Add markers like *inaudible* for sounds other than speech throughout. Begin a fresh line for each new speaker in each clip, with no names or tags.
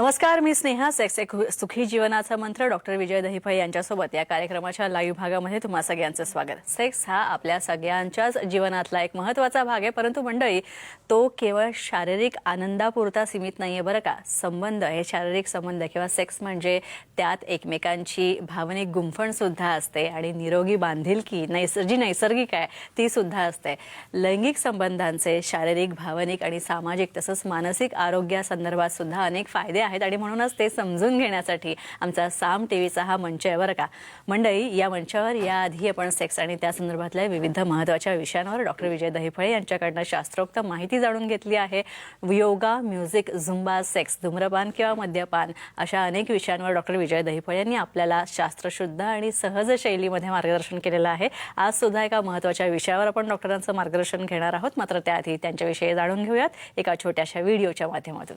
नमस्कार मी स्नेहा सेक्स एक सुखी जीवनाचा मंत्र. डॉक्टर विजय दहिफळे यांच्यासोबत या कार्यक्रमाच्या लाईव्ह भागामध्ये तुम्हा सगळ्यांचं स्वागत. सेक्स हा आपल्या सगळ्यांच्याच जीवनातला एक महत्त्वाचा भाग आहे परंतु मंडळी तो केवळ शारीरिक आनंदापुरता सीमित नाही आहे बरं का? संबंध हे शारीरिक संबंध किंवा सेक्स म्हणजे त्यात एकमेकांची भावनिक गुंफण सुद्धा असते आणि निरोगी बांधिलकी नैस जी नैसर्गिक आहे ती सुद्धा असते. लैंगिक संबंधांचे शारीरिक भावनिक आणि सामाजिक तसंच मानसिक आरोग्यासंदर्भात सुद्धा अनेक फायदे आहेत. आहेत आणि म्हणूनच ते समजून घेण्यासाठी आमचा साम टी व्हीचा हा मंच आहे बरं का. मंडई या मंचावर याआधी आपण सेक्स आणि त्या संदर्भातल्या विविध महत्त्वाच्या विषयांवर डॉक्टर विजय दहिफळे यांच्याकडनं शास्त्रोक्त माहिती जाणून घेतली आहे. योगा म्युझिक झुंबा सेक्स धूम्रपान किंवा मद्यपान अशा अनेक विषयांवर डॉक्टर विजय दहिफळे यांनी आपल्याला शास्त्रशुद्ध आणि सहज शैलीमध्ये मार्गदर्शन केलेलं आहे. आज सुद्धा एका महत्त्वाच्या विषयावर आपण डॉक्टरांचं मार्गदर्शन घेणार आहोत. मात्र त्याआधी त्यांच्याविषयी जाणून घेऊयात एका छोट्याशा व्हिडिओच्या माध्यमातून.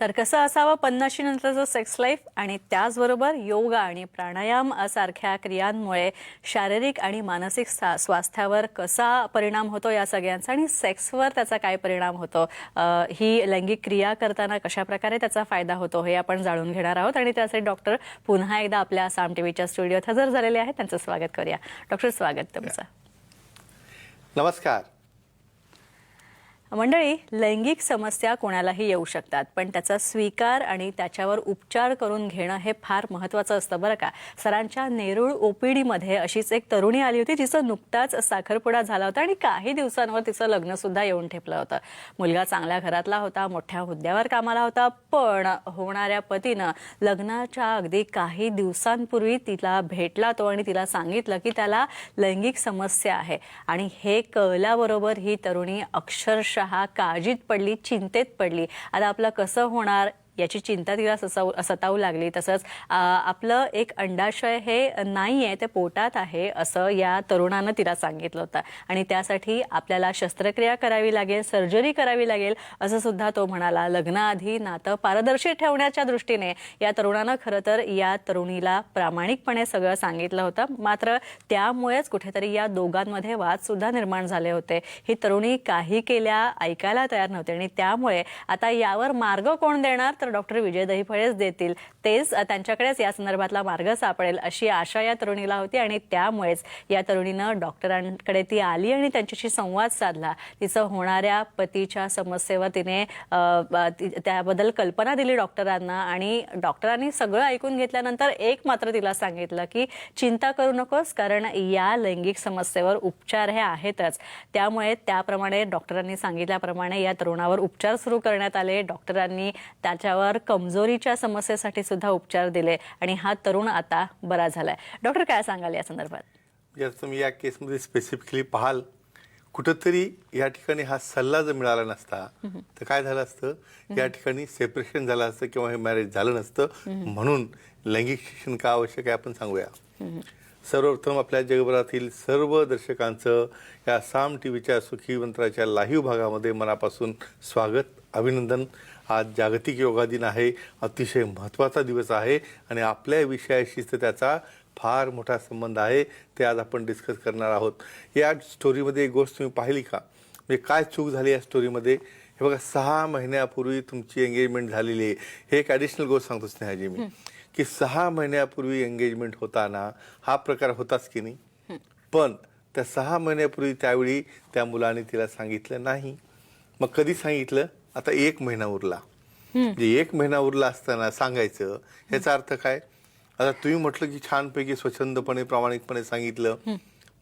तर कसं असावं? पन्नाशी नंतरचं सेक्स लाईफ आणि त्याचबरोबर योगा आणि प्राणायाम सारख्या क्रियांमुळे शारीरिक आणि मानसिक सा- स्वास्थ्यावर कसा परिणाम होतो या सगळ्यांचा आणि सेक्सवर त्याचा काय परिणाम होतो? ही लैंगिक क्रिया करताना कशा प्रकारे त्याचा फायदा होतो हे आपण जाणून घेणार आहोत आणि त्यासाठी डॉक्टर पुन्हा एकदा आपल्या आसाम टीव्हीच्या स्टुडिओत हजर झालेले आहेत. त्यांचं स्वागत करूया. डॉक्टर स्वागत तुमचं.
नमस्कार.
मंडळी लैंगिक समस्या कोणालाही येऊ शकतात पण त्याचा स्वीकार आणि त्याच्यावर उपचार करून घेणं हे फार महत्त्वाचं असतं बरं का. सरांच्या नेरूळ ओपीडीमध्ये अशीच एक तरुणी आली होती जिचं नुकताच साखरपुडा झाला होता आणि काही दिवसांवर तिचं लग्न सुद्धा येऊन ठेपलं होतं. मुलगा चांगल्या घरातला होता मोठ्या हुद्द्यावर कामाला होता पण होणाऱ्या पतीनं लग्नाच्या अगदी काही दिवसांपूर्वी तिला भेटला तो आणि तिला सांगितलं की त्याला लैंगिक समस्या आहे आणि हे कळल्याबरोबर ही तरुणी अक्षरशः काळजीत पडली चिंतेत पडली. आता आपलं कसं होणार? याची चिंता तिला ससावू सतावू लागली. तसंच आपलं एक अंडाशय हे नाही आहे ते पोटात आहे असं या तरुणानं तिला सांगितलं होतं. आणि त्यासाठी आपल्याला शस्त्रक्रिया करावी लागेल सर्जरी करावी लागेल असं सुद्धा तो म्हणाला. लग्नाआधी नातं पारदर्शी ठेवण्याच्या दृष्टीने या तरुणानं खरं तर या तरुणीला प्रामाणिकपणे सगळं सांगितलं होतं. मात्र त्यामुळेच कुठेतरी या दोघांमध्ये वादसुद्धा निर्माण झाले होते. ही तरुणी काही केल्या ऐकायला तयार नव्हती आणि त्यामुळे आता यावर मार्ग कोण देणार? तर डॉक्टर विजय दहिफळेच देतील. तेच त्यांच्याकडेच या संदर्भातला मार्ग सापडेल अशी आशा या तरुणीला होती आणि त्यामुळेच या तरुणीनं डॉक्टरांकडे ती आली आणि त्यांच्याशी संवाद साधला. तिचं होणाऱ्या पतीच्या समस्येवर तिने त्याबद्दल कल्पना दिली डॉक्टरांना आणि डॉक्टरांनी सगळं ऐकून घेतल्यानंतर एक मात्र तिला सांगितलं की चिंता करू नकोस कारण या लैंगिक समस्येवर उपचार हे आहेतच. त्यामुळे त्याप्रमाणे डॉक्टरांनी सांगितल्याप्रमाणे या तरुणावर उपचार सुरू करण्यात आले. डॉक्टरांनी त्याच्या त्याच्यावर कमजोरीच्या समस्येसाठी सुद्धा उपचार दिले आणि हा तरुण आता बरा झालाय. डॉक्टर काय सांगाल या संदर्भात?
जर तुम्ही या केसमध्ये स्पेसिफिकली पाहाल कुठंतरी या ठिकाणी हा सल्ला जर मिळाला नसता तर काय झालं असतं? या ठिकाणी सेपरेशन झालं असतं किंवा हे मॅरेज झालं नसतं म्हणून लैंगिक शिक्षण का आवश्यक आहे आपण सांगूया. सर्वप्रथम आपल्या जगभरातील सर्व दर्शकांचं या साम टी व्हीच्या सुखी मंत्राच्या लाईव्ह भागामध्ये मनापासून स्वागत अभिनंदन. आज जागतिक योगा दिन आहे अतिशय महत्त्वाचा दिवस आहे आणि आपल्या विषयाशी तर त्याचा फार मोठा संबंध आहे ते आज आपण डिस्कस करणार आहोत. या स्टोरीमध्ये एक गोष्ट तुम्ही पाहिली का? म्हणजे काय चूक झाली या स्टोरीमध्ये हे बघा सहा महिन्यापूर्वी तुमची एंगेजमेंट झालेली आहे. हे एक ॲडिशनल गोष्ट सांगतो स्नेहाजी मी. की सहा महिन्यापूर्वी एंगेजमेंट होताना हा प्रकार होताच की नाही? पण त्या सहा महिन्यापूर्वी त्यावेळी त्या मुलाने तिला सांगितलं नाही. मग कधी सांगितलं? आता एक महिना उरला. म्हणजे एक महिना उरला असताना सांगायचं ह्याचा अर्थ काय? आता तुम्ही म्हटलं की छानपैकी स्वच्छंदपणे प्रामाणिकपणे सांगितलं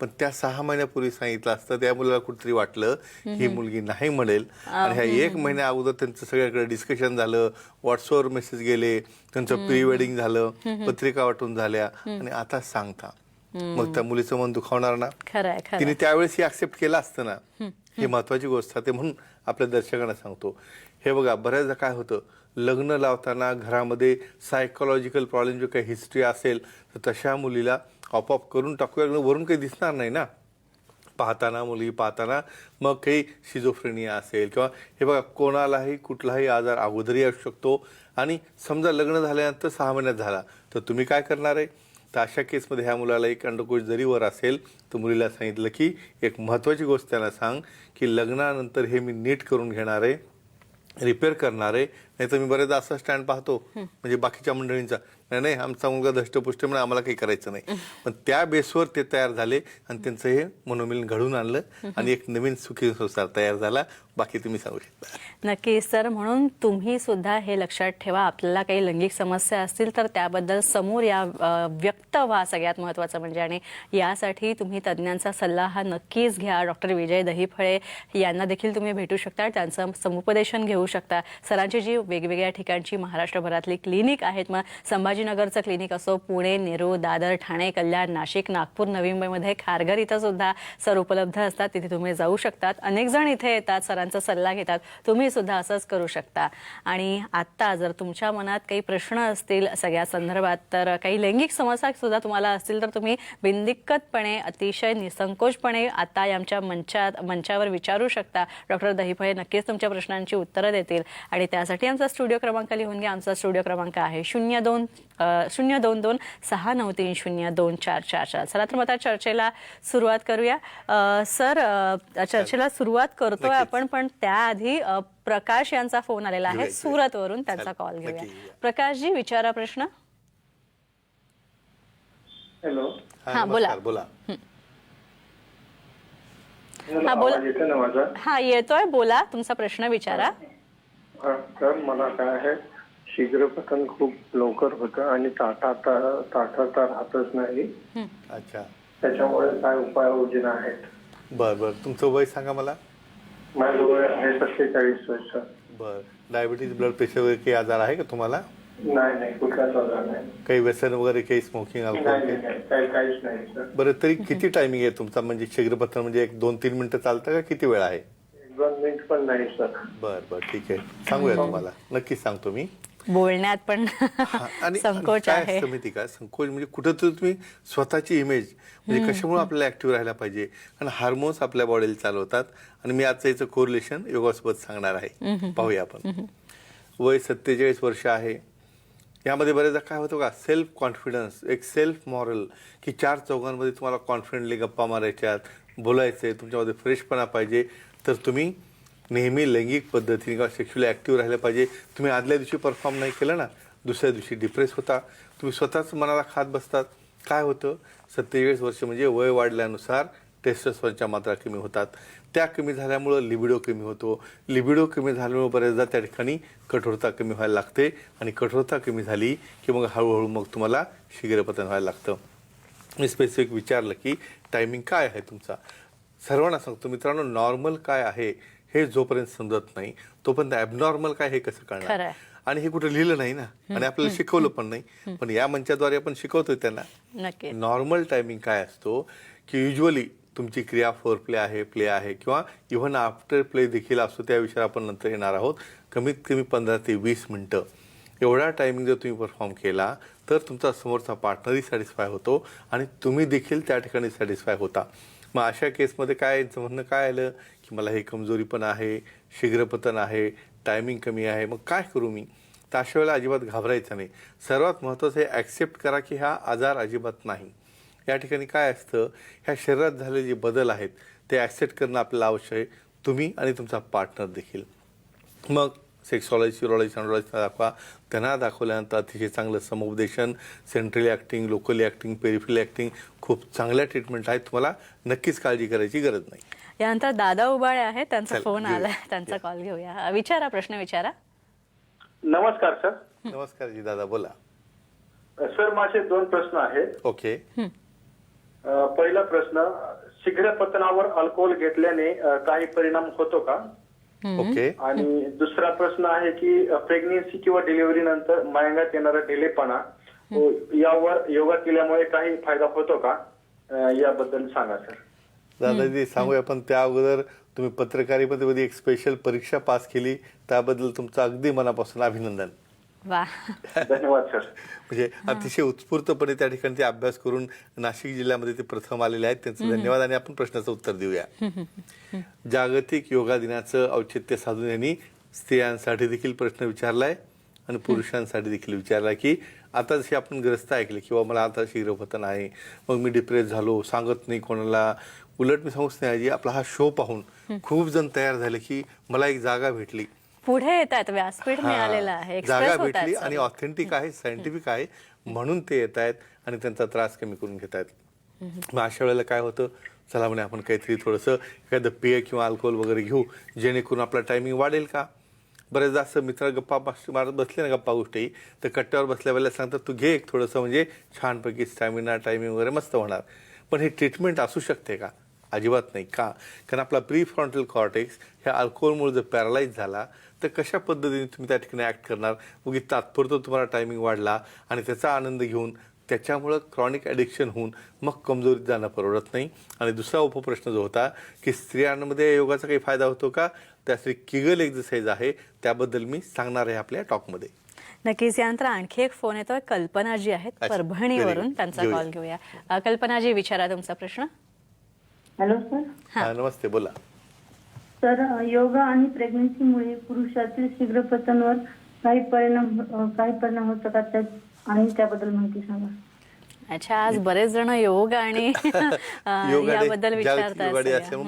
पण त्या सहा महिन्यापूर्वी सांगितलं असतं त्या मुलाला कुठेतरी वाटलं ही मुलगी नाही म्हणेल. आणि ह्या एक महिन्या अगोदर त्यांचं सगळ्याकडे डिस्कशन झालं व्हॉट्सअपवर मेसेज गेले त्यांचं प्री वेडिंग झालं पत्रिका वाटून झाल्या. आणि आता सांगता. मग त्या मुलीचं मन दुखावणार ना? तिने त्यावेळेस हे ऍक्सेप्ट केलं असतं ना? ही महत्वाची गोष्ट आहे. म्हणून आपल्या दर्शकांना सांगतो. हे बघा बऱ्याचदा काय होतं लग्न लावताना घरामध्ये सायकोलॉजिकल प्रॉब्लेम जो काही हिस्ट्री असेल तर तशा मुलीला आपोआप करून टाकूया वरून काही दिसणार नाही ना. पाहताना मुलगी पाहताना मग काही शिजोफ्रेनिया असेल किंवा हे बघा कोणालाही कुठलाही आजार अगोदरही असू शकतो. आणि समजा लग्न झाल्यानंतर सहा महिन्यात झाला तर तुम्ही काय करणार आहे? तर अशा केसमध्ये ह्या मुलाला एक अंडकोश जरी वर असेल तर मुलीला सांगितलं की एक महत्त्वाची गोष्ट त्यांना सांग की लग्नानंतर हे मी नीट करून घेणार आहे रिपेअर करणार आहे नाही तर मी बरेचदा असा स्टँड पाहतो म्हणजे बाकीच्या मंडळींचा नाही नाही आमचा मुलगा धष्टपुष्ट म्हणून आम्हाला काही करायचं नाही. पण त्या बेसवर ते तयार झाले आणि त्यांचं हे मनोमिलन घडून आणलं आणि एक नवीन सुखी संसार तयार झाला. बाकी तुम्ही सांगू शकता.
नक्की सर म्हणून तुम्ही सुद्धा हे लक्षात ठेवा. आपल्याला काही लैंगिक समस्या असतील तर त्याबद्दल समोर या व्यक्त व्हा सगळ्यात महत्त्वाचं म्हणजे आणि यासाठी तुम्ही तज्ज्ञांचा सल्ला हा नक्कीच घ्या. डॉक्टर विजय दहीफळे यांना देखील तुम्ही भेटू शकता. त्यांचं समुपदेशन घेऊ शकता. सरांची जी वेगवेगळ्या ठिकाणची महाराष्ट्रभरातली क्लिनिक आहेत मग संभाजी संभाजीनगरचं क्लिनिक असो पुणे नेरूळ दादर ठाणे कल्याण नाशिक नागपूर नवी मुंबईमध्ये खारघर इथं सुद्धा सर उपलब्ध असतात. तिथे तुम्ही जाऊ शकतात. अनेक जण इथे येतात सरांचा सल्ला घेतात. तुम्ही सुद्धा असंच करू शकता. आणि आत्ता जर तुमच्या मनात काही प्रश्न असतील सगळ्या संदर्भात तर काही लैंगिक समस्या सुद्धा तुम्हाला असतील तर तुम्ही बिनदिक्कतपणे अतिशय निसंकोचपणे आता आमच्या मंचात मंचावर विचारू शकता. डॉक्टर दहीफळे नक्कीच तुमच्या प्रश्नांची उत्तरं देतील. आणि त्यासाठी आमचा स्टुडिओ क्रमांक लिहून घ्या. आमचा स्टुडिओ क्रमांक आहे शून्य दोन शून्य दोन दोन सहा नऊ तीन शून्य दोन चार चार चार. चला तर मग आता चर्चेला सुरुवात करूया. सर चर्चेला सुरुवात करतोय. आपण पण त्याआधी प्रकाश यांचा फोन आलेला आहे
घेऊया,
सुरत वरून त्यांचा. कॉल घेऊया. प्रकाशजी विचारा प्रश्न.
हॅलो.
हा, बोला.
बोला.
हा, बोला. हा येतोय. बोला. तुमचा प्रश्न विचारा.
तर मला काय आहे? शीघ्रपतन खूप लवकर होतं आणि ताटा ताटा राहतच नाही.
अच्छा.
त्याच्यामुळे काय उपाययोजना आहेत?
बर बर. तुमचं वय सांगा मला.
माझ्याजवळ आहे सत्तेचाळीस वर्ष.
बर. डायबिटीज ब्लड प्रेशर वगैरे काही आजार आहे का तुम्हाला?
नाही नाही. कुठलाच आजार नाही.
काही व्यसन वगैरे काही स्मोकिंग
नाही
अल्कोहोल
नाही, नाही. काही काहीच नाही सर.
बरं तरी किती टायमिंग आहे तुमचा? म्हणजे शीघ्रपत्र म्हणजे एक दोन तीन मिनिटं चालतं का? किती वेळ आहे?
एक दोन मिनिट पण नाही सर.
बर बर. ठीक आहे. सांगूया तुम्हाला. नक्कीच सांगतो मी.
बोलण्यात पण
आणि
संकोच
काय
आहे.
असतं माहिती का? संकोच म्हणजे कुठंतरी तुम्ही स्वतःची इमेज म्हणजे कशामुळे आपल्याला ऍक्टिव्ह राहायला पाहिजे? कारण हार्मोन्स आपल्या बॉडीला चालवतात. आणि मी आजचं याचं कोरिलेशन योगासोबत सांगणार आहे. पाहूया आपण. वय सत्तेचाळीस वर्ष आहे. यामध्ये बरेचदा काय होतं का? सेल्फ कॉन्फिडन्स एक सेल्फ मॉरल की चार चौघांमध्ये तुम्हाला कॉन्फिडेंटली गप्पा मारायच्यात बोलायचे तुमच्यामध्ये फ्रेशपणा पाहिजे. तर तुम्ही नेहमी लैंगिक पद्धतीने किंवा सेक्शुअली ॲक्टिव्ह राहिलं पाहिजे. तुम्ही आदल्या दिवशी परफॉर्म नाही केलं ना दुसऱ्या दिवशी डिप्रेस होता. तुम्ही स्वतःच मनाला खात बसतात. काय होतं? सत्तेचाळीस वर्ष म्हणजे वय वाढल्यानुसार टेस्टोस्टेरॉनच्या मात्रा कमी होतात. त्या कमी झाल्यामुळं लिबिडो कमी होतो. लिबिडो कमी झाल्यामुळे बऱ्याचदा त्या ठिकाणी कठोरता कमी व्हायला लागते. आणि कठोरता कमी झाली की मग हळूहळू मग तुम्हाला शीघ्रपतन व्हायला लागतं. मी स्पेसिफिक विचारलं की टायमिंग काय आहे तुमचा? सर्वांना सांगतो मित्रांनो नॉर्मल काय आहे? हे जोपर्यंत समजत नाही तोपर्यंत ॲबनॉर्मल काय हे कसं कळणार?
आहे.
आणि हे कुठं लिहिलं नाही ना? आणि आपल्याला शिकवलं पण नाही. पण या मंचाद्वारे आपण शिकवतोय त्यांना. नॉर्मल टायमिंग काय असतो की युजली तुमची क्रिया फोर प्ले आहे प्ले आहे किंवा इव्हन आफ्टर प्ले देखील असतो त्या विषयावर आपण नंतर येणार आहोत. कमीत कमी पंधरा ते वीस मिनटं. एवढा टायमिंग जर तुम्ही परफॉर्म केला तर तुमचा समोरचा पार्टनरही सॅटिस्फाय होतो आणि तुम्ही देखील त्या ठिकाणी सॅटिस्फाय होता. मग अशा केसमध्ये काय म्हणणं काय आलं? की मला हे कमजोरी पण आहे शीघ्रपतन आहे टायमिंग कमी आहे मग काय करू मी? तर अशा वेळेला अजिबात घाबरायचं नाही. सर्वात महत्त्वाचं हे ॲक्सेप्ट करा की हा आजार अजिबात नाही. या ठिकाणी काय असतं? ह्या शरीरात झालेले जे बदल आहेत ते ॲक्सेप्ट करणं आपल्याला आवश्यक आहे. तुम्ही आणि तुमचा पार्टनर देखील. मग सेक्सॉलॉजी युरॉलॉजी अँड्रॉलॉजी दाखवा. त्यांना दाखवल्यानंतर अतिशय चांगलं समुपदेशन centrally acting locally acting peripheral acting खूप चांगल्या ट्रीटमेंट आहेत. तुम्हाला नक्कीच काळजी करायची गरज नाही.
यानंतर दादा उबाळे आहेत त्यांचा
चल,
फोन
घेऊया.
आलाय त्यांचा कॉल घेऊया. विचारा प्रश्न विचारा.
नमस्कार सर.
नमस्कार जी दादा बोला.
सर माझे दोन प्रश्न आहेत.
ओके.
अ, पहिला प्रश्न शीघ्रपतनावर अल्कोहोल घेतल्याने अ, काही परिणाम होतो का?
ओके.
आणि दुसरा प्रश्न आहे की प्रेग्नेन्सी किंवा डिलिव्हरी नंतर मयंगात येणारा डिलेपणा यावर योगा केल्यामुळे काही फायदा होतो का? अ, याबद्दल सांगा सर.
दादाजी सांगूया पण त्या अगोदर तुम्ही पत्रकारितेमध्ये एक स्पेशल परीक्षा पास केली त्याबद्दल तुमचं अगदी मनापासून अभिनंदन.
धन्यवाद सर.
म्हणजे अतिशय उत्स्फूर्तपणे त्या ठिकाणी ते अभ्यास करून नाशिक जिल्ह्यामध्ये ते प्रथम आलेले आहेत. त्यांचं धन्यवाद आणि आपण प्रश्नाचं उत्तर देऊया. *laughs* जागतिक योगा दिनाचं औचित्य साधून यांनी स्त्रियांसाठी देखील प्रश्न विचारलाय आणि पुरुषांसाठी देखील विचारलाय की आता जशी आपण ग्रस्त ऐकले किंवा मला आता शीघ्रपतन आहे मग मी डिप्रेस झालो सांगत नाही कोणाला. उलट मी सांगूच नाही आपला हा शो पाहून खूप जण तयार झाले की मला एक जागा भेटली.
पुढे येत आहेत व्यासपीठ. मिळालेलं आहे.
जागा भेटली आणि ऑथेंटिक आहे सायंटिफिक आहे म्हणून ते येत आहेत आणि त्यांचा त्रास कमी करून घेत आहेत. मग अशा वेळेला काय होतं? चला म्हणे आपण काहीतरी थोडंसं एखादं पेय किंवा अल्कोहोल वगैरे घेऊ जेणेकरून आपला टायमिंग वाढेल का? बरेचदा असं मित्र गप्पा मारत बसले ना गप्पा गोष्टी तर कट्ट्यावर बसल्या वेळेला सांगतात तू घे एक थोडंसं म्हणजे छानपैकी स्टॅमिना टायमिंग वगैरे मस्त होणार. पण हे ट्रीटमेंट असू शकते का? अजिबात नाही. का? कारण आपला प्री फ्रॉन्टल कॉर्टेक्स ह्या अल्कोहोलमुळे जर पॅरालाइज झाला तर कशा पद्धतीने तुम्ही त्या ठिकाणी ॲक्ट करणार? उगी तात्पुरतं तुम्हाला टायमिंग वाढला आणि त्याचा आनंद घेऊन त्याच्यामुळं क्रॉनिक ॲडिक्शन होऊन मग कमजोरीत जाणं परवडत नाही. आणि दुसरा उपप्रश्न जो होता की स्त्रियांमध्ये योगाचा काही फायदा होतो का? त्यासाठी किगल एक्झरसाइज आहे. त्याबद्दल मी सांगणार आहे आपल्या टॉकमध्ये.
नक्कीच यानंतर आणखी एक फोन येतोय. कल्पनाजी आहेत.
अच्छा, very
परभणीवरून. त्यांचा. कॉल घेऊया. कल्पनाजी विचारा तुमचा प्रश्न.
Hello sir.
हा, नमस्ते बोला.
सर योगा आणि प्रेग्नन्सीमुळे पुरुषातील शीघ्रपतनवर काही परिणाम काही परिणाम होतो का? आणि त्याबद्दल माहिती सांगा.
अच्छा आज बरेच जण योग आणि याबद्दल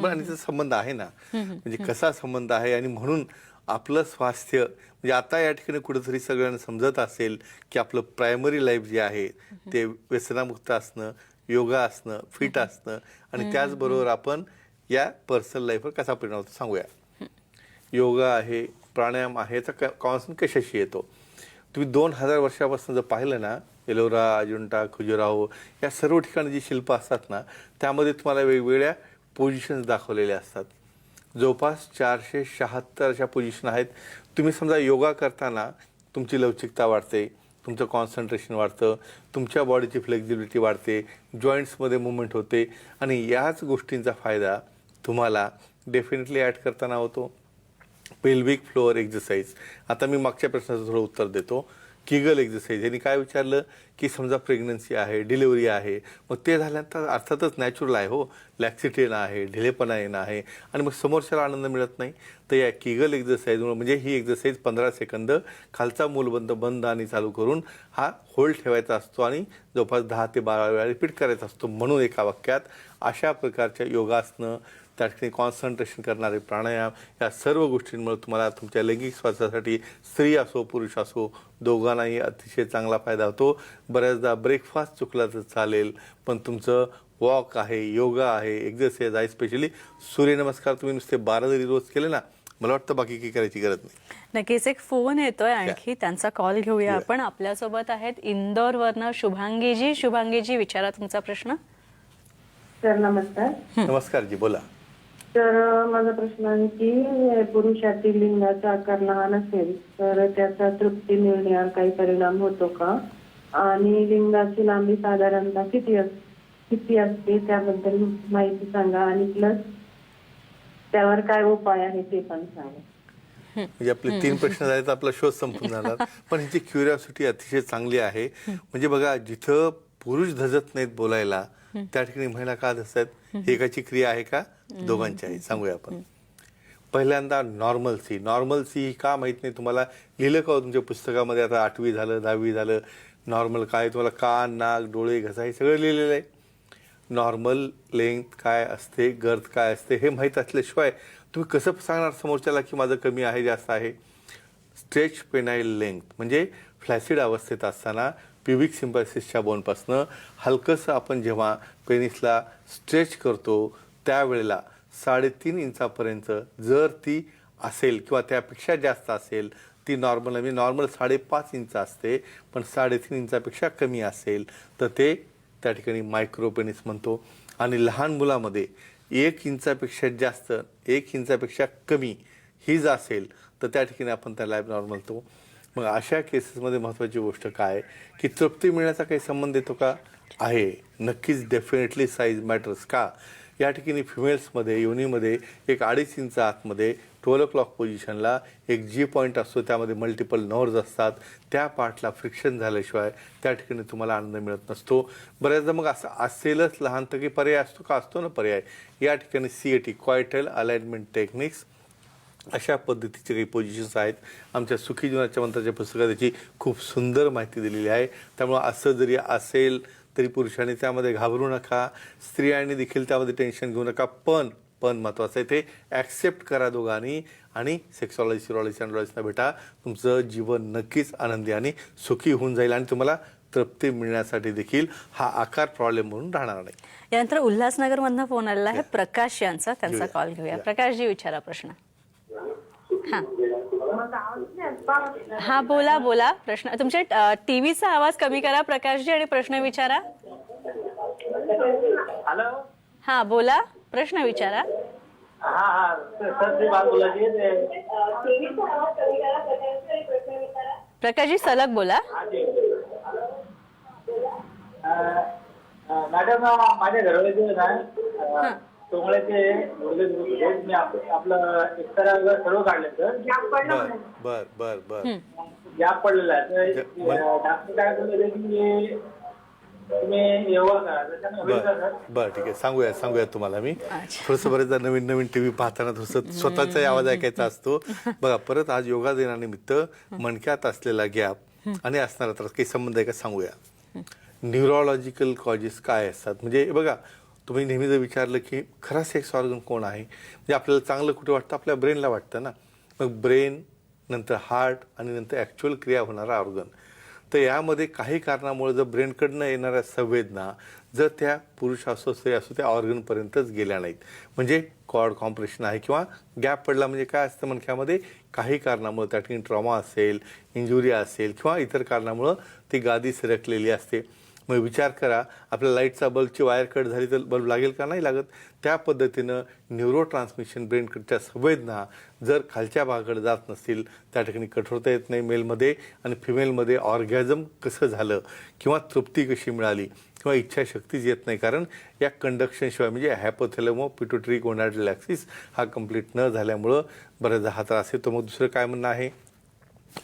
आणि संबंध आहे ना. म्हणजे कसा संबंध आहे आणि म्हणून आपलं स्वास्थ्य म्हणजे आता या ठिकाणी कुठेतरी सगळ्यांना समजत असेल की आपलं प्रायमरी लाईफ जे आहे ते व्यसनामुक्त असणं योगा असणं फिट असणं आणि त्याचबरोबर आपण या पर्सनल लाईफवर कसा परिणाम होतो सांगूया. योगा आहे प्राणायाम आहे याचा कॉन्सन कशाशी येतो? तुम्ही दोन हजार वर्षापासून जर पाहिलं ना एलोरा अजिंठा खजुराहो या सर्व ठिकाणी जी शिल्प असतात ना त्यामध्ये तुम्हाला वेगवेगळ्या पोझिशन्स दाखवलेल्या असतात. जवळपास चारशे शहात्तर अशा पोझिशन आहेत. तुम्ही समजा योगा करताना तुमची लवचिकता वाढते तुमचं कॉन्सन्ट्रेशन वाढतं तुमच्या बॉडीची फ्लेक्झिबिलिटी वाढते जॉईंट्समध्ये मुवमेंट होते. आणि याच गोष्टींचा फायदा तुम्हाला डेफिनेटली ॲड करताना होतो. पेल्विक फ्लोअर एक्झरसाईज आता मी मागच्या प्रश्नाचं थोडं उत्तर देतो. किगल एक्झरसाईज यांनी काय विचारलं? की समजा प्रेग्नन्सी आहे डिलिव्हरी आहे मग ते झाल्यानंतर अर्थातच नॅचरल आहे हो. लॅक्सिटी येणं आहे ढिलेपणा येणं आहे. आणि मग समोरच्याला आनंद मिळत नाही. तर या किगल एक्झरसाईजमुळे म्हणजे ही एक्झरसाईज पंधरा सेकंद खालचा मूलबंद बंद आणि चालू करून हा होल्ड ठेवायचा असतो आणि जवळपास दहा ते बारा वेळा रिपीट करायचा असतो म्हणून एका वाक्यात अशा प्रकारच्या योगासनं त्या ठिकाणी कॉन्सन्ट्रेशन करणारे प्राणायाम या सर्व गोष्टींमुळे तुम्हाला तुमच्या लैंगिक स्वास्थ्यासाठी स्त्री असो पुरुष असो दोघांनाही अतिशय चांगला फायदा होतो. बऱ्याचदा ब्रेकफास्ट चुकला तर चालेल पण तुमचं वॉक आहे योगा आहे एक्झरसाइज आहे स्पेशली सूर्यनमस्कार तुम्ही नुसते बारा जरी रोज केले ना मला वाटतं बाकी काही करायची गरज नाही.
नक्कीच एक फोन येतोय आणखी त्यांचा कॉल घेऊया आपण. आपल्यासोबत आहेत इंदोरवरनं शुभांगीजी. शुभांगीजी विचारा तुमचा प्रश्न.
सर नमस्कार.
नमस्कार जी बोला.
तर माझा प्रश्न आहे की पुरुषातील लिंगाचा आकार लहान असेल तर त्याचा तृप्ती मिळण्यावर काही परिणाम होतो का? आणि लिंगाची लांबी साधारणतः किती किती असते त्याबद्दल माहिती सांगा. आणि प्लस त्यावर काय उपाय आहे ते पण सांगा.
म्हणजे आपले तीन प्रश्न झाले तर आपला शोध संपून जाणार. पण ह्याची क्युरिओसिटी अतिशय चांगली आहे. म्हणजे बघा जिथं पुरुष धजत नाहीत बोलायला त्या ठिकाणी महिला का धसत एकाची क्रिया आहे का? दोघांची आहे सांगूया आपण. पहिल्यांदा नॉर्मलसी नॉर्मलसी ही का माहीत नाही तुम्हाला? लिहिलं का हो तुमच्या पुस्तकामध्ये? आता आठवी झालं दहावी झालं. नॉर्मल काय? तुम्हाला कान नाक डोळे घसा हे सगळं लिहिलेलं आहे. नॉर्मल लेंथ काय असते? गर्थ काय असते? हे माहीत असल्याशिवाय तुम्ही कसं सांगणार समोरच्याला की माझं कमी आहे जास्त आहे? स्ट्रेच पेनाईल लेंथ म्हणजे फ्लॅसिड अवस्थेत असताना प्युबिक सिम्बायसिसच्या बोनपासनं हलकंसं आपण जेव्हा पेनिसला स्ट्रेच करतो त्यावेळेला साडेतीन इंचापर्यंत जर ती असेल किंवा त्यापेक्षा जास्त असेल ती नॉर्मल म्हणजे नॉर्मल साडेपाच इंच असते पण साडेतीन इंचापेक्षा कमी असेल तर ते त्या ठिकाणी मायक्रोपेनिस म्हणतो. आणि लहान मुलामध्ये एक इंचापेक्षा जास्त एक इंचापेक्षा कमी ही जर असेल तर त्या ठिकाणी आपण त्याला नॉर्मल म्हणतो. मग अशा केसेसमध्ये महत्त्वाची गोष्ट काय? की तृप्ती मिळण्याचा काही संबंध येतो का? आहे. नक्कीच डेफिनेटली साईज मॅटर्स का? या ठिकाणी फिमेल्समध्ये युनीमध्ये एक अडीच इंच आतमध्ये ट्वेल्व क्लॉक पोझिशनला एक जी पॉईंट असतो. त्यामध्ये मल्टिपल नर्व्ज असतात. त्या पार्टला फ्रिक्शन झाल्याशिवाय त्या ठिकाणी तुम्हाला आनंद मिळत नसतो. बऱ्याचदा मग असं असेलच लहान तकी पर्याय असतो का? असतो ना पर्याय. या ठिकाणी C A T क्वायटल alignment techniques अशा पद्धतीचे काही पोझिशन्स आहेत. आमच्या सुखी जीवनाच्या मंत्राच्या पुस्तकात त्याची खूप सुंदर माहिती दिलेली आहे. त्यामुळं असं जरी असेल तरी पुरुषांनी त्यामध्ये घाबरू नका. स्त्रियांनी देखील त्यामध्ये टेन्शन घेऊ नका. पण पण महत्त्वाचं आहे ते ॲक्सेप्ट करा दोघांनी आणि सेक्सॉलॉजी सिरॉलॉजी अँड्रॉलॉजीना भेटा. तुमचं जीवन नक्कीच आनंदी आणि सुखी होऊन जाईल आणि तुम्हाला तृप्ती मिळण्यासाठी देखील हा आकार प्रॉब्लेम म्हणून राहणार नाही.
यानंतर उल्हासनगर मधनं फोन आलेला आहे प्रकाश यांचा. त्यांचा. कॉल घेऊया. प्रकाशजी विचारा प्रश्न. हा. हा. बोला बोला. प्रश्न तुमच्या टीव्हीचा आवाज कमी करा प्रकाशजी आणि प्रश्न विचारा.
हॅलो?
हा बोला. प्रश्न विचारा.
हा हा.
प्रकाशजी सलग बोला.
हा मॅडम माझ्या घराचे मी आप- आपलं वगैरे सर्व काढले सर.
बर बर बर बर.
गॅप पडलेला आहे. तर
ज-
अं, डॉक्टर काय बोलले की तुम्ही योगा करा. त्याच्यानं होईल का
बर
सर?
बर ठीक आहे. सांगूया सांगूया तुम्हाला मी.
अच्छा.
थोडंसं बरेचदा नवीन नवीन टीव्ही पाहताना थोडंसं स्वतःचाही आवाज ऐकायचा असतो. बघा परत आज योगा दिनानिमित्त मणक्यात असलेला गॅप आणि असणारा त्रास काही संबंध आहे का सांगूया. न्यूरोलॉजिकल कॉजेस काय असतात? म्हणजे बघा तुम्ही नेहमी जर विचारलं की खरा सेक्स ऑर्गन कोण आहे? म्हणजे आपल्याला चांगलं कुठे वाटतं? आपल्या ब्रेनला वाटतं ना. मग ब्रेन नंतर हार्ट आणि नंतर ॲक्च्युअल क्रिया होणारा ऑर्गन तर यामध्ये काही कारणामुळे जर ब्रेनकडनं येणाऱ्या संवेदना जर त्या पुरुष असो स्त्री असो त्या ऑर्गनपर्यंतच गेल्या नाहीत. म्हणजे कॉर्ड कॉम्प्रेशन आहे किंवा गॅप पडला म्हणजे काय असतं मणक्यामध्ये काही कारणामुळे त्या ठिकाणी ट्रॉमा असेल इंजुरी असेल किंवा इतर कारणामुळं ती गादी सरकलेली असते. मग विचार करा आपल्या लाईटचा बल्बची वायर कट झाली तर बल्ब लागेल का नाही लागत? त्या पद्धतीनं न्यूरो ट्रान्समिशन ब्रेनकडच्या संवेदना जर खालच्या भागाकडे जात नसतील त्या ठिकाणी कठोरता येत नाही मेलमध्ये आणि फिमेलमध्ये ऑर्गॅझम कसं झालं किंवा तृप्ती कशी मिळाली किंवा इच्छाशक्तीच येत नाही. कारण या कंडक्शनशिवाय म्हणजे हॅपोथॅलेमो पिटोटरी गोनाडलॅक्सिस हा कंप्लीट न झाल्यामुळं बऱ्याचदा हा त्रास येतो. मग दुसरं काय म्हणणं आहे?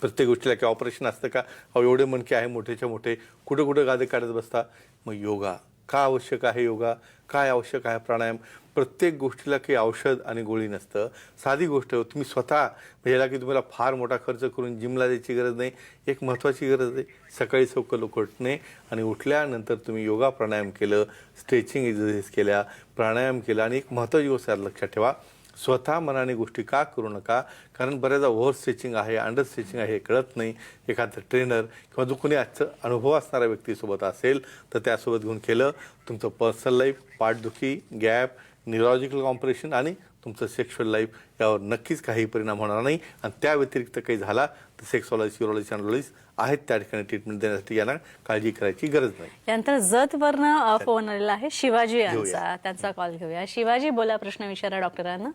प्रत्येक गोष्टीला काय ऑपरेशन असतं का? अहो एवढे मनके आहे मोठेच्या मोठे. कुठं कुठं गादे काढत बसता? मग योगा. का आवश्यक आहे योगा? काय आवश्यक आहे प्राणायाम? प्रत्येक गोष्टीला काही औषध आणि गोळी नसतं. साधी गोष्ट तुम्ही स्वतः म्हणजे की तुम्हाला फार मोठा खर्च करून जिमला द्यायची गरज नाही. एक महत्त्वाची गरज आहे सकाळी सवकल उठणे आणि उठल्यानंतर तुम्ही योगा प्राणायाम केलं स्ट्रेचिंग एक्झरसाईज केल्या प्राणायाम केला आणि एक महत्त्वाची गोष्ट लक्षात ठेवा. स्वतः मनाने गोष्टी का करू नका? कारण बऱ्याचदा ओव्हर स्ट्रेचिंग आहे अंडर स्ट्रेचिंग आहे हे कळत नाही. एखादा ट्रेनर किंवा जो कोणी आजचं अनुभव असणाऱ्या व्यक्तीसोबत असेल तर त्यासोबत घेऊन केलं. तुमचं पर्सनल लाईफ पाठदुखी गॅप न्यूरोलॉजिकल कॉम्प्रेशन आणि तुमचं सेक्शुअल लाईफ यावर नक्कीच काही परिणाम होणार नाही. आणि त्या व्यतिरिक्त काही झाला तर सेक्सॉलॉजी सिरोलॉजी अँड्रॉलॉजी आहेत त्या ठिकाणी ट्रीटमेंट देण्यासाठी यांना काळजी करायची गरज नाही.
यानंतर जतवरनं फोन आलेला आहे शिवाजी यांचा. त्यांचा कॉल घेऊया. शिवाजी बोला प्रश्न विचारा डॉक्टरांना.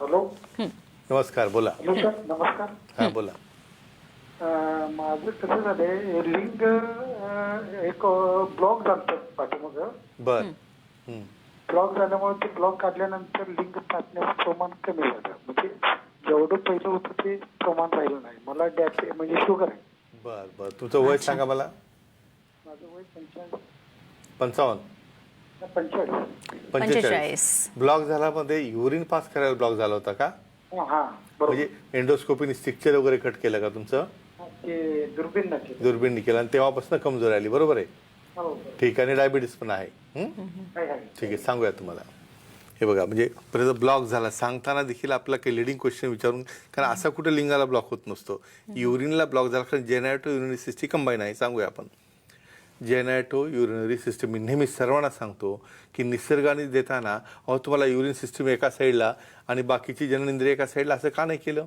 हॅलो.
नमस्कार बोला.
हॅलो सर नमस्कार.
हां बोला.
अं, माझं कसं झालंय लिंग अं, एक ब्लॉक झालं पाठीमागं.
बर. हं.
ब्लॉक झाल्यामुळे ते ब्लॉक काढल्यानंतर लिंग फाटण्याचं प्रमाण कमी झालं. म्हणजे जेवढं पहिलं होतं ते प्रमाण राहिलं नाही. मला डॅप म्हणजे शुगर आहे.
बर बर. तुमचं वय सांगा मला.
माझं वय पंचाळीस
पंचावन्न.
पंचेचाळीस.
पंचेचाळीस.
ब्लॉक झाला मध्ये युरिन पास करायला ब्लॉक झाला होता का?
हा
म्हणजे एंडोस्कोपीने स्टिक्चर वगैरे कट केलं का तुमचं?
हा, दुर्बीण
दुर्बीण केलं. आणि तेव्हापासून कमजोरी आली बरोबर आहे?
हो
ठीक आहे आणि डायबिटीस पण आहे. हं? ठीक आहे सांगूया तुम्हाला. हे बघा म्हणजे परत ब्लॉक झाला. सांगताना देखील आपला काही लिडिंग क्वेश्चन विचारून कारण असा कुठे लिंगाला ब्लॉक होत नसतो. युरिनला ब्लॉक झाला कारण जेनॅटो युरिनरी सिस्टी कंबाईन आहे सांगूया आपण. जेनॅटो युरिनरी सिस्टम मी नेहमी सर्वांना सांगतो की निसर्गाने देताना अहो तुम्हाला युरिन सिस्टम एका साईडला आणि बाकीची जननेंद्रिय एका साईडला असं का नाही केलं?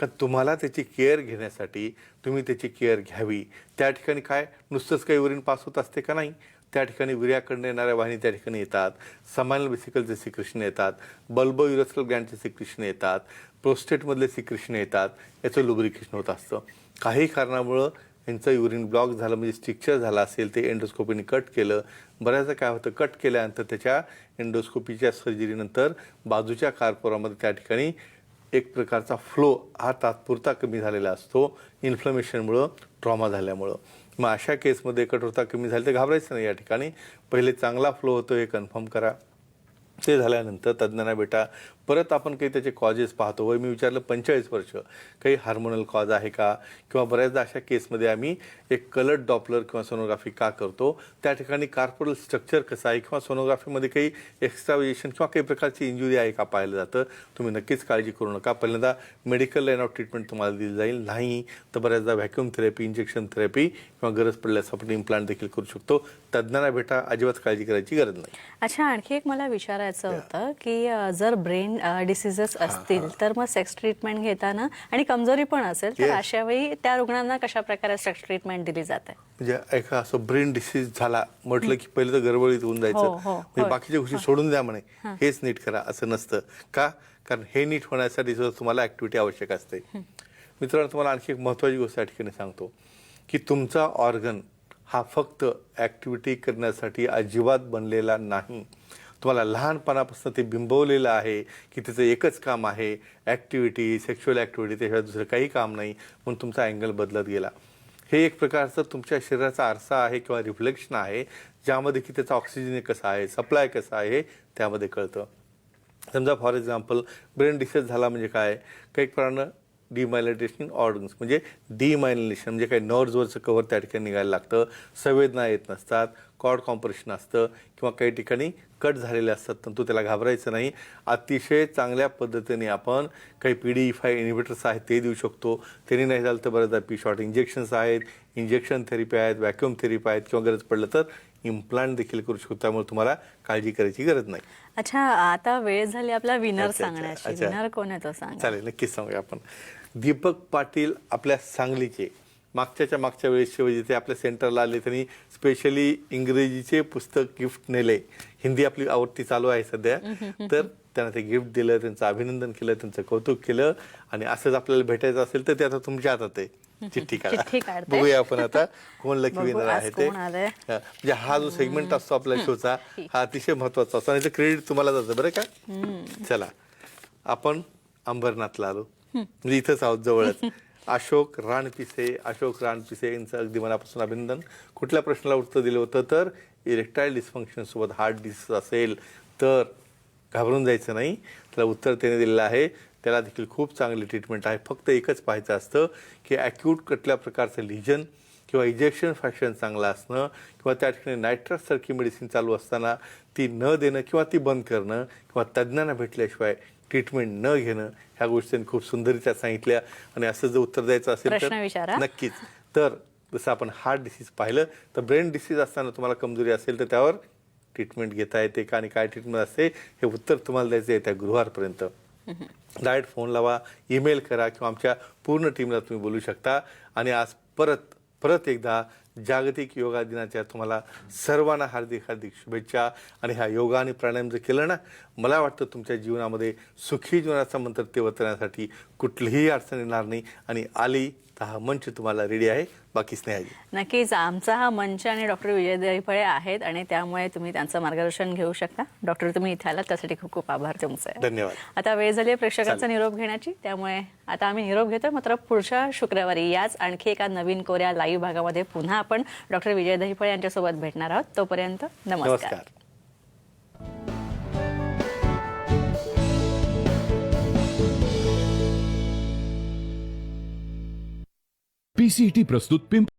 तर तुम्हाला त्याची केअर घेण्यासाठी तुम्ही त्याची केअर घ्यावी. त्या ठिकाणी काय? नुसतंच काही युरिन पास होत असते का नाही? त्या ठिकाणी विर्याकडनं येणाऱ्या वाहिनी त्या ठिकाणी येतात. समानल बेसिकलचे सिक्रिशन येतात. बल्बो युरस्कल ग्रँडचे सिक्रिशन येतात. प्रोस्टेटमधले सिक्रिशन येतात. याचं लुब्रिकेशन होत असतं. काही कारणामुळं यांचं युरिन ब्लॉक झालं म्हणजे स्ट्रिक्चर झालं असेल ते एंडोस्कोपीने कट केलं. बऱ्याचदा काय होतं कट केल्यानंतर त्याच्या एंडोस्कोपीच्या सर्जरीनंतर बाजूच्या कार्पोरामध्ये त्या ठिकाणी एक प्रकारचा फ्लो हा तात्पुरता कमी झालेला असतो इन्फ्लमेशनमुळं ट्रॉमा झाल्यामुळं. मग अशा केसमध्ये कठोरता कमी झाली तर घाबरायचं नाही या ठिकाणी. पहिले चांगला फ्लो होतो हे कन्फर्म करा. ते झाल्यानंतर तज्ज्ञांना बेटा परत आपण काही त्याचे कॉजेस पाहतो. वय मी विचारलं पंचेचाळीस वर्ष. काही हार्मोनल कॉज आहे का? किंवा बऱ्याचदा अशा केसमध्ये आम्ही एक कलर्ड डॉपलर किंवा सोनोग्राफी का करतो? त्या ठिकाणी कार्पोरल स्ट्रक्चर कसं आहे? किंवा सोनोग्राफीमध्ये काही एक्स्ट्राविजेशन किंवा काही प्रकारची इंजुरी आहे का पाहिलं जातं? तुम्ही नक्कीच काळजी करू नका. पहिल्यांदा मेडिकल लाईन ऑफ ट्रीटमेंट तुम्हाला दिली जाईल. नाही तर बऱ्याचदा व्हॅक्युम थेरपी इंजेक्शन थेरपी किंवा गरज पडल्यास आपण इम्प्लांट देखील करू शकतो. तज्ज्ञांना भेटा अजिबात काळजी करायची गरज नाही.
अच्छा आणखी एक मला विचारायचं होतं की जर ब्रेन डिसिजेस असतील तर मग सेक्स ट्रीटमेंट घेताना आणि कमजोरी पण असेल तर
Yes.
अशा वेळी त्या रुग्णांना कशा प्रकारे सेक्स ट्रीटमेंट दिली जाते?
म्हणजे एका असं ब्रेन डिसीज झाला म्हटलं की पहिले तर गडबडीत होऊन जायचं.
हो, हो,
म्हणजे
होय.
बाकीच्या गोष्टी सोडून द्या म्हणे. हेच नीट करा असं नसतं. का? कारण हे नीट होण्यासाठी सुद्धा तुम्हाला ऍक्टिव्हिटी आवश्यक असते. मित्रांनो तुम्हाला आणखी एक महत्वाची गोष्ट या ठिकाणी सांगतो की तुमचा ऑर्गन हा फक्त ऍक्टिव्हिटी करण्यासाठी अजिबात बनलेला नाही. तुम्हाला लहानपणापासून ते बिंबवलेलं आहे की त्याचं एकच काम आहे ॲक्टिव्हिटी सेक्शुअल ॲक्टिव्हिटी त्याशिवाय दुसरं काही काम नाही म्हणून तुमचा अँगल बदलत गेला. हे एक प्रकारचं तुमच्या शरीराचा आरसा आहे किंवा रिफ्लेक्शन आहे ज्यामध्ये की त्याचा ऑक्सिजन कसा आहे सप्लाय कसा आहे त्यामध्ये कळतं. समजा फॉर एक्झाम्पल ब्रेन डिसेस झाला म्हणजे काय? काही प्रमाणात डिमायलिटेशन ऑर्गन्स म्हणजे डिमायलिनेशन म्हणजे काही नर्व्हजवरचं कव्हर त्या ठिकाणी निघायला लागतं. संवेदना येत नसतात कॉर्ड कॉम्प्रेशन असतं किंवा काही ठिकाणी कट झालेले असतात तंतू त्याला घाबरायचं नाही. अतिशय चांगल्या पद्धतीने आपण काही पी डी फाय इनिव्हिटर्स आहेत ते देऊ शकतो. त्यांनी नाही झालं तर बऱ्याचदा पी शॉर्ट इंजेक्शन्स आहेत इंजेक्शन थेरपी आहेत व्हॅक्युम थेरपी आहेत किंवा गरज पडलं तर इम्प्लांट देखील करू शकतो. त्यामुळे तुम्हाला काळजी करायची गरज नाही.
अच्छा आता वेळ झाली आपला विनर सांगण्याची. विनर कोण आहे तो सांग?
चालेल नक्कीच सांगूया आपण. दीपक पाटील आपल्या सांगलीचे. मागच्याच्या मागच्या वेळेस जिथे आपल्या सेंटरला आले त्यांनी स्पेशली इंग्रजीचे पुस्तक गिफ्ट नेले. हिंदी आपली आवडती चालू आहे सध्या. तर त्यांना ते गिफ्ट दिलं त्यांचं अभिनंदन केलं त्यांचं कौतुक केलं. आणि असंच आपल्याला भेटायचं असेल तर ते आता तुमच्या हातात आहे. चिठ्ठी काढा. बघूया आपण आता कोण लकी विनर आहे ते. म्हणजे हा जो सेगमेंट असतो आपल्या शोचा *laughs* हा अतिशय महत्त्वाचा असतो. आणि क्रेडिट तुम्हाला जातं बरं का? चला आपण अंबरनाथला आलो. म्हणजे इथंच आहोत जवळच. *laughs* अशोक रानपिसे अशोक रानपिसे यांचं अगदी मनापासून अभिनंदन. कुठल्या प्रश्नाला उत्तर दिलं होतं तर इरेक्टाईल डिस्फंक्शन सोबत हार्ट डिसीज असेल तर घाबरून जायचं नाही. त्याला उत्तर त्याने दिलेलं आहे. त्याला देखील खूप चांगली ट्रीटमेंट आहे. फक्त एकच पाहायचं असतं की ॲक्यूट कुठल्या प्रकारचं लिजन किंवा इजेक्शन फॅक्शन चांगलं असणं किंवा त्या ठिकाणी नायट्रससारखी मेडिसिन चालू असताना ती न देणं किंवा ती बंद करणं किंवा तज्ज्ञांना भेटल्याशिवाय ट्रीटमेंट न घेणं ह्या गोष्टी खूप सुंदररित्या सांगितल्या आणि असं जर उत्तर द्यायचं असेल. तर नक्कीच. तर जसं आपण हार्ट डिसीज पाहिलं तर ब्रेन डिसीज असताना तुम्हाला कमजोरी असेल तर त्यावर ट्रीटमेंट घेता येते का आणि काय ट्रीटमेंट असते हे उत्तर तुम्हाला द्यायचं आहे त्या गुरुवारपर्यंत डायरेक्ट फोन लावा ईमेल करा किंवा आमच्या पूर्ण टीमला तुम्ही बोलू शकता. आणि आज परत परत एकदा जागतिक योगा दिनाच्या तुम्हाला सर्वांना हार्दिक हार्दिक शुभेच्छा. आणि हा योगा आणि प्राणायाम जर केलं ना मला वाटतं तुमच्या जीवनामध्ये सुखी जीवनाचा मंत्र तेवतण्यासाठी कुठलीही अडचण येणार नाही. आणि आली हा मंच तुम्हाला रेडी आहे. बाकीच नाही आहे
नक्कीच आमचा हा मंच आणि डॉक्टर विजय दैफळे आहेत आणि त्यामुळे तुम्ही त्यांचं मार्गदर्शन घेऊ शकता. डॉक्टर तुम्ही इथे आलात त्यासाठी खूप खूप आभार तुमचे.
धन्यवाद.
आता वेळ झाली आहे प्रेक्षकांचा निरोप घेण्याची. त्यामुळे आता आम्ही निरोप घेतोय मात्र पुढच्या शुक्रवारी याच आणखी एका नवीन कोऱ्या लाईव्ह भागामध्ये पुन्हा आपण डॉक्टर विजय दहिफळे यांच्यासोबत भेटणार आहोत. तोपर्यंत नमस्कार.
नमस्कार.
पीसीटी प्रस्तुत पिंप